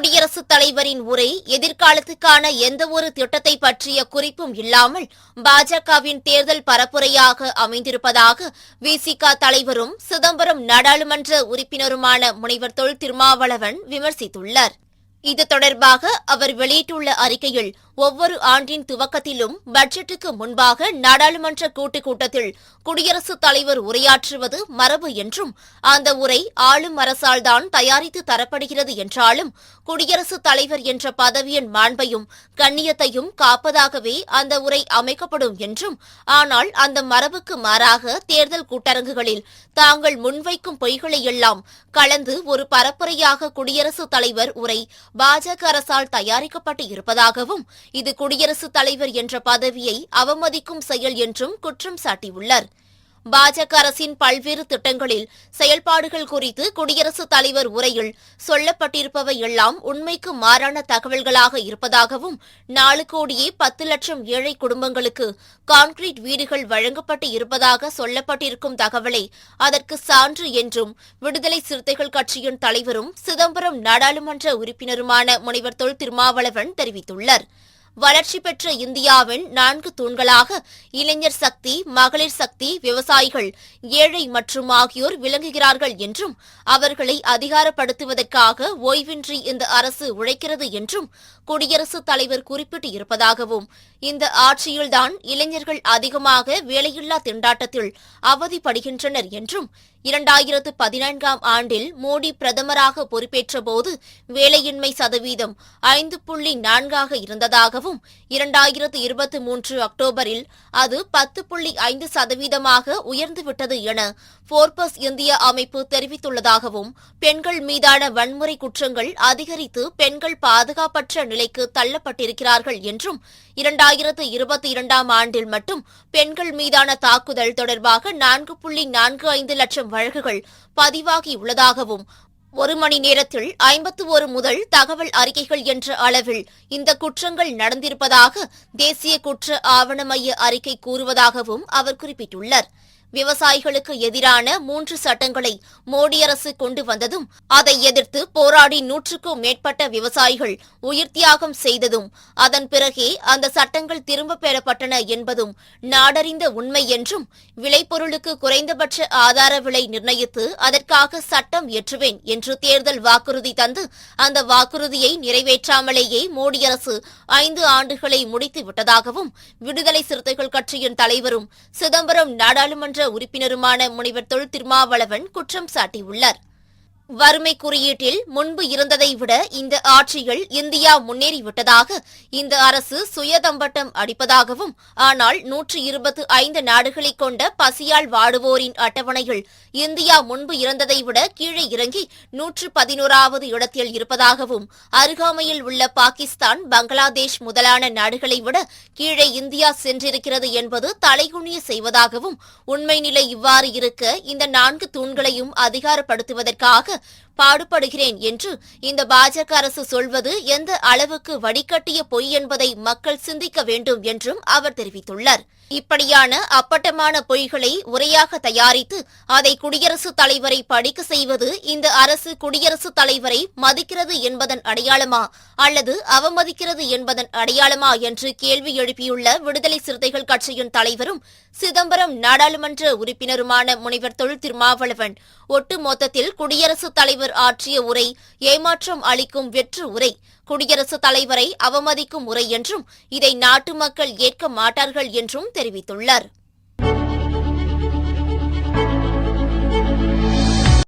குடியரசுத் தலைவரின் உரை எதிர்காலத்துக்கான எந்தவொரு திட்டத்தை பற்றிய குறிப்பும் இல்லாமல் பாஜகவின் தேர்தல் பரப்புரையாக அமைந்திருப்பதாக விசிக தலைவரும் சிதம்பரம் நாடாளுமன்ற உறுப்பினருமான முனைவர் தொல் திருமாவளவன் விமர்சித்துள்ளார். இது தொடர்பாக அவர் வெளியிட்டுள்ள அறிக்கையில் ஒவ்வொரு ஆண்டின் துவக்கத்திலும் பட்ஜெட்டுக்கு முன்பாக நாடாளுமன்ற கூட்டுக் கூட்டத்தில் குடியரசுத் தலைவர் உரையாற்றுவது மரபு என்றும் அந்த உரை ஆளும் அரசால்தான் தயாரித்து தரப்படுகிறது என்றாலும் குடியரசுத் தலைவர் என்ற பதவியின் மாண்பையும் கண்ணியத்தையும் காப்பதாகவே அந்த உரை அமைக்கப்படும் என்றும் ஆனால் அந்த மரபுக்கு மாறாக தேர்தல் கூட்டரங்குகளில் தாங்கள் முன்வைக்கும் பொய்களை எல்லாம் கலந்து ஒரு பரப்புரையாக குடியரசுத் தலைவர் உரை பாஜக அரசால் தயாரிக்கப்பட்டு இருப்பதாகவும் இது குடியரசுத் தலைவர் என்ற பதவியை அவமதிக்கும் செயல் என்றும் குற்றம் சாட்டியுள்ளார். பாஜக அரசின் பல்வேறு திட்டங்களில் செயல்பாடுகள் குறித்து குடியரசுத் தலைவர் உரையில் சொல்லப்பட்டிருப்பவை எல்லாம் உண்மைக்கு மாறான தகவல்களாக இருப்பதாகவும் நாலு கோடியே பத்து லட்சம் ஏழை குடும்பங்களுக்கு கான்கிரீட் வீடுகள் வழங்கப்பட்டு இருப்பதாக சொல்லப்பட்டிருக்கும் தகவலை அதற்கு சான்று என்றும் விடுதலை சிறுத்தைகள் கட்சியின் தலைவரும் சிதம்பரம் நாடாளுமன்ற உறுப்பினருமான முனைவர் தொல் திருமாவளவன் தெரிவித்துள்ளார். வளர்ச்சி பெற்ற இந்தியாவின் நான்கு தூண்களாக இளைஞர் சக்தி மகளிர் சக்தி விவசாயிகள் ஏழை மற்றும் ஆகியோர் விளங்குகிறார்கள் என்றும் அவர்களை அதிகாரப்படுத்துவதற்காக ஓய்வின்றி இந்த அரசு உழைக்கிறது என்றும் குடியரசுத் தலைவர் குறிப்பிட்டு இருப்பதாகவும் இந்த ஆட்சியில்தான் இளைஞர்கள் அதிகமாக வேலையில்லா திண்டாட்டத்தில் அவதிப்படுகின்றனர் என்றும் இரண்டாயிரத்து பதினான்காம் ஆண்டில் மோடி பிரதமராக பொறுப்பேற்றபோது வேலையின்மை சதவீதம் ஐந்து புள்ளி நான்காக இருந்ததாகவும் இரண்டாயிரத்து இருபத்தி மூன்று அக்டோபரில் அது பத்து புள்ளி ஐந்து சதவீதமாக உயர்ந்துவிட்டது என போர்பஸ் இந்திய அமைப்பு தெரிவித்துள்ளதாகவும் பெண்கள் மீதான வன்முறை குற்றங்கள் அதிகரித்து பெண்கள் பாதுகாப்பற்ற நிலைக்கு தள்ளப்பட்டிருக்கிறார்கள் என்றும் இரண்டாயிரத்து இருபத்தி இரண்டாம் ஆண்டில் மட்டும் பெண்கள் மீதான தாக்குதல் தொடர்பாக நான்கு புள்ளி நான்கு ஐந்து லட்சம் வழக்குகள் பதிவாகியுள்ளதாகவும் ஒரு மணி நேரத்தில் ஐம்பத்து ஒரு முதல் தகவல் அறிக்கைகள் என்ற அளவில் இந்த குற்றங்கள் நடந்திருப்பதாக தேசிய குற்ற ஆவண மைய அறிக்கை கூறுவதாகவும் அவர் குறிப்பிட்டுள்ளார். விவசாயிகளுக்கு எதிரான மூன்று சட்டங்களை மோடி அரசு கொண்டு வந்ததும் அதை எதிர்த்து போராடி நூற்றுக்கும் மேற்பட்ட விவசாயிகள் உயிர் தியாகம் செய்ததும் அதன் பிறகே அந்த சட்டங்கள் திரும்பப் பெறப்பட்டன என்பதும் நாடறிந்த உண்மை என்றும் விளைபொருளுக்கு குறைந்தபட்ச ஆதார விலை நிர்ணயித்து அதற்காக சட்டம் இயற்றுவேன் என்று தேர்தல் வாக்குறுதி தந்து அந்த வாக்குறுதியை நிறைவேற்றாமலேயே மோடி அரசு ஐந்து ஆண்டுகளை முடித்து விட்டதாகவும் விடுதலை சிறுத்தைகள் கட்சியின் தலைவரும் சிதம்பரம் நாடாளுமன்ற உறுப்பினருமான முனைவர் தொல் திருமாவளவன் குற்றம் சாட்டியுள்ளார். வறுமை குறியீட்டில் முன்பு இருந்ததை விட இந்த ஆட்சியில் இந்தியா முன்னேறிவிட்டதாக இந்த அரசு சுயதம்பட்டம் அடிப்பதாகவும் ஆனால் நூற்று இருபத்து ஐந்து நாடுகளைக் கொண்ட பசியால் வாடுவோரின் அட்டவணையில் இந்தியா முன்பு இருந்ததை விட கீழே இறங்கி நூற்று பதினோராவது இடத்தில் இருப்பதாகவும் அருகாமையில் உள்ள பாகிஸ்தான் பங்களாதேஷ் முதலான நாடுகளை விட கீழே இந்தியா சென்றிருக்கிறது என்பது தலைகுனிய செய்வதாகவும் உண்மை நிலை இவ்வாறு இருக்க இந்த நான்கு தூண்களையும் அதிகாரப்படுத்துவதற்காக பாடுபடுகிறேன் என்று இந்த பாஜக அரசு சொல்வது எந்த அளவுக்கு வடிகட்டிய பொய் என்பதை மக்கள் சிந்திக்க வேண்டும் என்றும் அவர் தெரிவித்துள்ளார். இப்படியான அப்பட்டமான பொய்களை உரையாக தயாரித்து அதை குடியரசுத் தலைவரை படிக்க செய்வது இந்த அரசு குடியரசுத் தலைவரை மதிக்கிறது என்பதன் அடையாளமா அல்லது அவமதிக்கிறது என்பதன் அடையாளமா என்று கேள்வி எழுப்பியுள்ள விடுதலை சிறுத்தைகள் கட்சியின் தலைவரும் சிதம்பரம் நாடாளுமன்ற உறுப்பினருமான முனைவர் தொல் திருமாவளவன் ஒட்டு மொத்தத்தில் குடியரசுத் தலைவர் ஆற்றிய உரை ஏமாற்றம் அளிக்கும் வெற்று உரை குடியரசுத் தலைவரை அவமதிக்கும் உரை என்றும் இதை நாட்டு மக்கள் ஏற்க மாட்டார்கள் என்றும் தெரிவித்துள்ளார்.